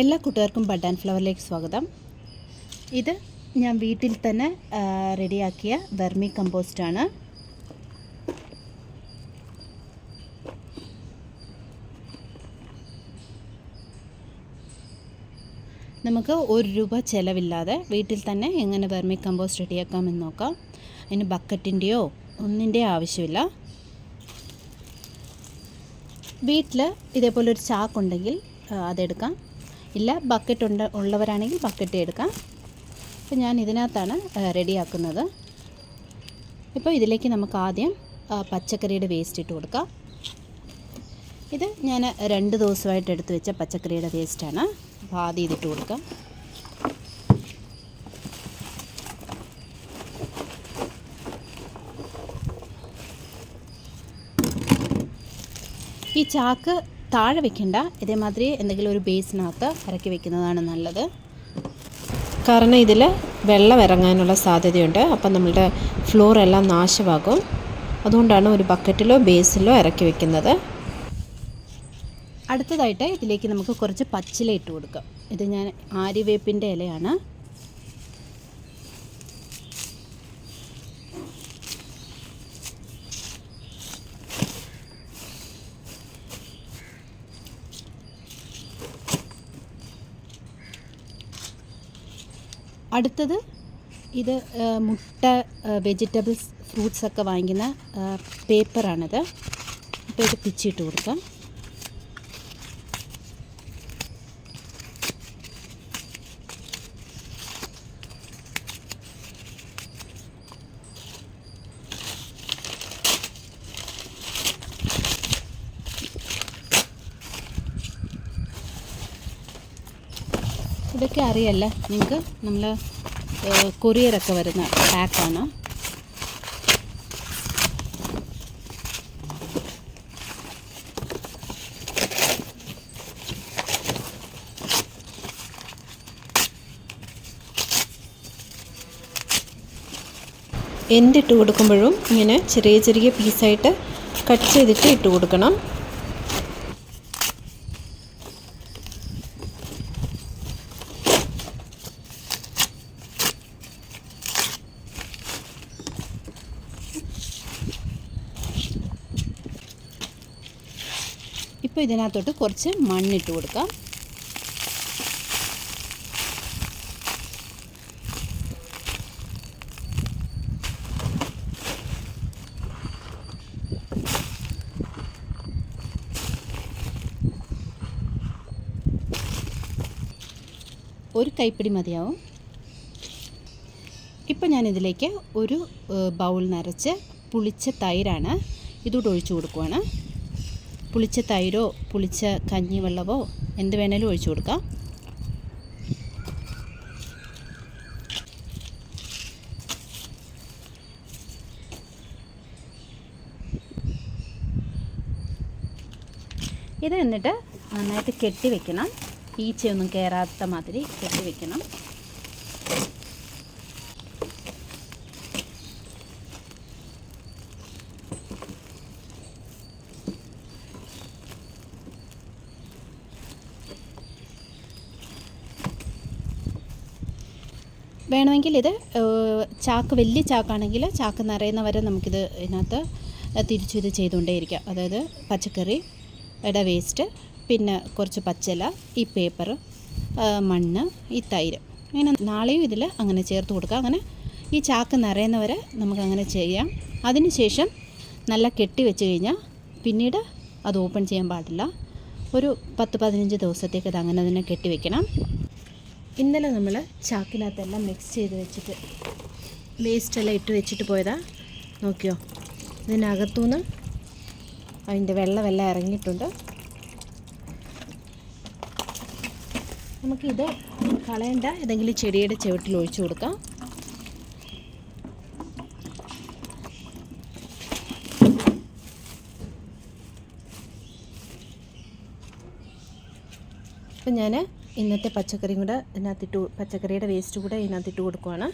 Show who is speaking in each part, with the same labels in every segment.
Speaker 1: എല്ലാ കൂട്ടുകാർക്കും bud and ഫ്ലവറിലേക്ക് സ്വാഗതം. ഇത് ഞാൻ വീട്ടിൽ തന്നെ റെഡിയാക്കിയ വെർമി ആണ്. നമുക്ക് ഒരു രൂപ ചിലവില്ലാതെ വീട്ടിൽ തന്നെ എങ്ങനെ വെർമി കമ്പോസ്റ്റ് റെഡിയാക്കാമെന്ന് നോക്കാം. അതിന് ബക്കറ്റിന്റെയോ ഒന്നിന്റെയോ ആവശ്യമില്ല. വീട്ടിൽ ഇതേപോലെ ഒരു ചാക്കുണ്ടെങ്കിൽ അതെടുക്കാം. ഇല്ല ബക്കറ്റ് ഉണ്ട് ഉള്ളവരാണെങ്കിൽ ബക്കറ്റ് എടുക്കാം. അപ്പോൾ ഞാൻ ഇതിനകത്താണ് റെഡിയാക്കുന്നത് ഇപ്പോൾ ഇതിലേക്ക് നമുക്ക് ആദ്യം പച്ചക്കറിയുടെ വേസ്റ്റ് ഇട്ട് കൊടുക്കാം. ഇത് ഞാൻ രണ്ട് ദിവസമായിട്ട് എടുത്തു വെച്ച പച്ചക്കറിയുടെ വേസ്റ്റാണ് അപ്പോൾ ആദ്യം ഇതിട്ട് കൊടുക്കാം. ഈ ചാക്ക് താഴെ വെക്കണ്ട. ഇതേമാതിരി എന്തെങ്കിലും ഒരു ബേസിനകത്ത് ഇറക്കി വെക്കുന്നതാണ് നല്ലത്.
Speaker 2: കാരണം ഇതിൽ വെള്ളം ഇറങ്ങാനുള്ള സാധ്യതയുണ്ട്. അപ്പം നമ്മളുടെ ഫ്ലോർ എല്ലാം നാശമാകും. അതുകൊണ്ടാണ് ഒരു ബക്കറ്റിലോ ബേസിലോ ഇറക്കി വെക്കുന്നത്.
Speaker 1: അടുത്തതായിട്ട് ഇതിലേക്ക് നമുക്ക് കുറച്ച് പച്ചില ഇട്ട് കൊടുക്കാം. ഇത് ഞാൻ ആര്യവേപ്പിന്റെ ഇലയാണ്. അടുത്തത് ഇത് മുട്ട വെജിറ്റബിൾസ് ഫ്രൂട്ട്സ് ഒക്കെ വാങ്ങിക്കുന്ന പേപ്പറാണിത്. അപ്പോൾ ഇത് പിച്ചിട്ട് കൊടുക്കാം. ഇതൊക്കെ അറിയല്ല. നിങ്ങൾക്ക് നമ്മൾ കൊറിയറൊക്കെ വരുന്ന പാക്കാണ്
Speaker 2: എന്തിട്ട് കൊടുക്കുമ്പോഴും ഇങ്ങനെ ചെറിയ ചെറിയ പീസായിട്ട് കട്ട് ചെയ്തിട്ട് ഇട്ട് കൊടുക്കണം.
Speaker 1: ഇപ്പോൾ ഇതിനകത്തോട്ട് കുറച്ച് മണ്ണിട്ട് കൊടുക്കാം. ഒരു കൈപ്പിടി മതിയാവും. ഇപ്പോൾ ഞാനിതിലേക്ക് ഒരു ബൗൾ നിറച്ച് പുളിച്ച തൈരാണ് ഇതോട്ട് ഒഴിച്ചു കൊടുക്കുവാണ്. പുളിച്ച തൈരോ പുളിച്ച കഞ്ഞിവെള്ളമോ എന്ത് വേണേലും ഒഴിച്ചു കൊടുക്കാം. ഇത് എന്നിട്ട് നന്നായിട്ട് കെട്ടി വെക്കണം. ഈച്ചയൊന്നും കയറാത്ത മാതിരി കെട്ടി വെക്കണം. വേണമെങ്കിൽ ഇത് ചാക്ക് വലിയ ചാക്കാണെങ്കിൽ ചാക്ക് നിറയുന്ന വരെ നമുക്കിത് ഇതിനകത്ത് തിരിച്ചു ഇത് ചെയ്തുകൊണ്ടേയിരിക്കാം. അതായത് പച്ചക്കറി ഇട വേസ്റ്റ് പിന്നെ കുറച്ച് പച്ചില ഈ പേപ്പർ മണ്ണ് ഈ തൈര്. അങ്ങനെ നാളെയും ഇതിൽ അങ്ങനെ ചേർത്ത് കൊടുക്കാം. അങ്ങനെ ഈ ചാക്ക് നിറയുന്നവരെ നമുക്കങ്ങനെ ചെയ്യാം. അതിനുശേഷം നല്ല കെട്ടി വെച്ച് കഴിഞ്ഞാൽ പിന്നീട് അത് ഓപ്പൺ ചെയ്യാൻ പാടില്ല. ഒരു പത്ത് പതിനഞ്ച് ദിവസത്തേക്ക് അത് അങ്ങനെ തന്നെ കെട്ടി വെക്കണം. ഇന്നലെ നമ്മൾ ചാക്കിനകത്തെല്ലാം മിക്സ് ചെയ്ത് വെച്ചിട്ട് വേസ്റ്റെല്ലാം ഇട്ട് വെച്ചിട്ട് പോയതാ. നോക്കിയോ? ഇതിനകത്തുനിന്ന് അതിന്റെ വെള്ളമെല്ലാം ഇറങ്ങിയിട്ടുണ്ട്. നമുക്കിത് കളയണ്ട. ഏതെങ്കിലും ചെടിയുടെ ചുവട്ടിൽ ഒഴിച്ചു കൊടുക്കാം. അപ്പം ഞാൻ ഇന്നത്തെ പച്ചക്കറിയും കൂടെ ഇതിനകത്തിട്ട് പച്ചക്കറിയുടെ വേസ്റ്റ് കൂടെ ഇതിനകത്തിട്ട് കൊടുക്കുവാണ്.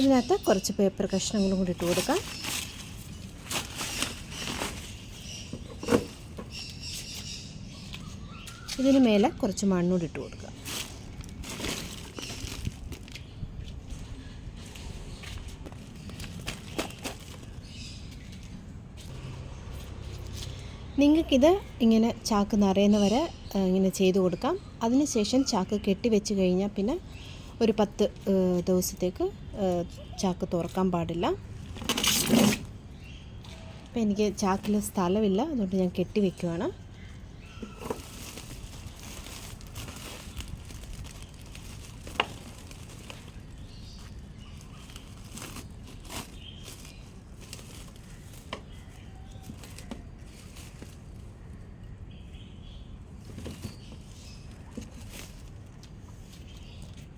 Speaker 1: ഇതിനകത്ത് കുറച്ച് പേപ്പർ കഷ്ണങ്ങളും കൂടി ഇട്ട് കൊടുക്കാം. ഇതിന് മേലെ കുറച്ച് മണ്ണൂടി ഇട്ട് കൊടുക്കുക. നിങ്ങൾക്കിത് ഇങ്ങനെ ചാക്ക് നിറയുന്നവരെ ഇങ്ങനെ ചെയ്തു കൊടുക്കാം. അതിനുശേഷം ചാക്ക് കെട്ടി വെച്ച് കഴിഞ്ഞാൽ പിന്നെ ഒരു പത്ത് ദിവസത്തേക്ക് ചാക്ക് തുറക്കാൻ പാടില്ല. അപ്പം എനിക്ക് ചാക്കിൽ സ്ഥലമില്ല അതുകൊണ്ട് ഞാൻ കെട്ടി വെക്കുവാണ്.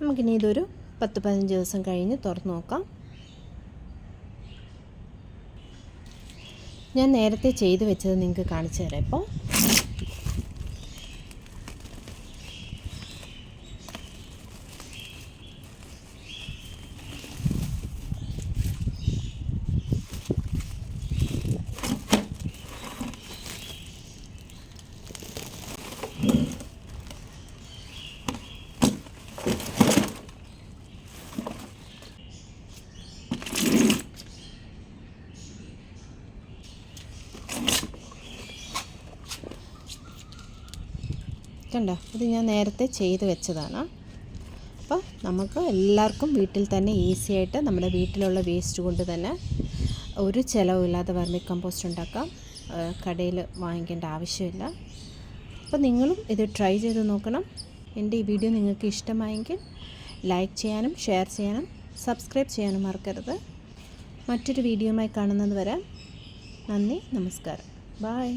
Speaker 1: നമുക്കിനി ഇതൊരു പത്ത് പതിനഞ്ച് ദിവസം കഴിഞ്ഞ് തുറന്ന് നോക്കാം. ഞാൻ നേരത്തെ ചെയ്ത് വെച്ചത് നിങ്ങൾക്ക് കാണിച്ചു തരാം ഇപ്പോൾ. കണ്ടോ? ഇത് ഞാൻ നേരത്തെ ചെയ്ത് വെച്ചതാണ്. അപ്പോൾ നമുക്ക് എല്ലാവർക്കും വീട്ടിൽ തന്നെ ഈസി ആയിട്ട് നമ്മുടെ വീട്ടിലുള്ള വേസ്റ്റ് കൊണ്ട് തന്നെ ഒരു ചിലവില്ലാതെ വെർമി കമ്പോസ്റ്റ് ഉണ്ടാക്കാം കടയിൽ വാങ്ങിക്കേണ്ട ആവശ്യമില്ല. അപ്പോൾ നിങ്ങളും ഇത് ട്രൈ ചെയ്ത് നോക്കണം. എന്റെ ഈ വീഡിയോ നിങ്ങൾക്ക് ഇഷ്ടമായെങ്കിൽ ലൈക്ക് ചെയ്യാനും ഷെയർ ചെയ്യാനും സബ്സ്ക്രൈബ് ചെയ്യാനും മറക്കരുത്. മറ്റൊരു വീഡിയോയുമായി കാണുന്നത് വരെ നന്ദി നമസ്കാരം. ബായ്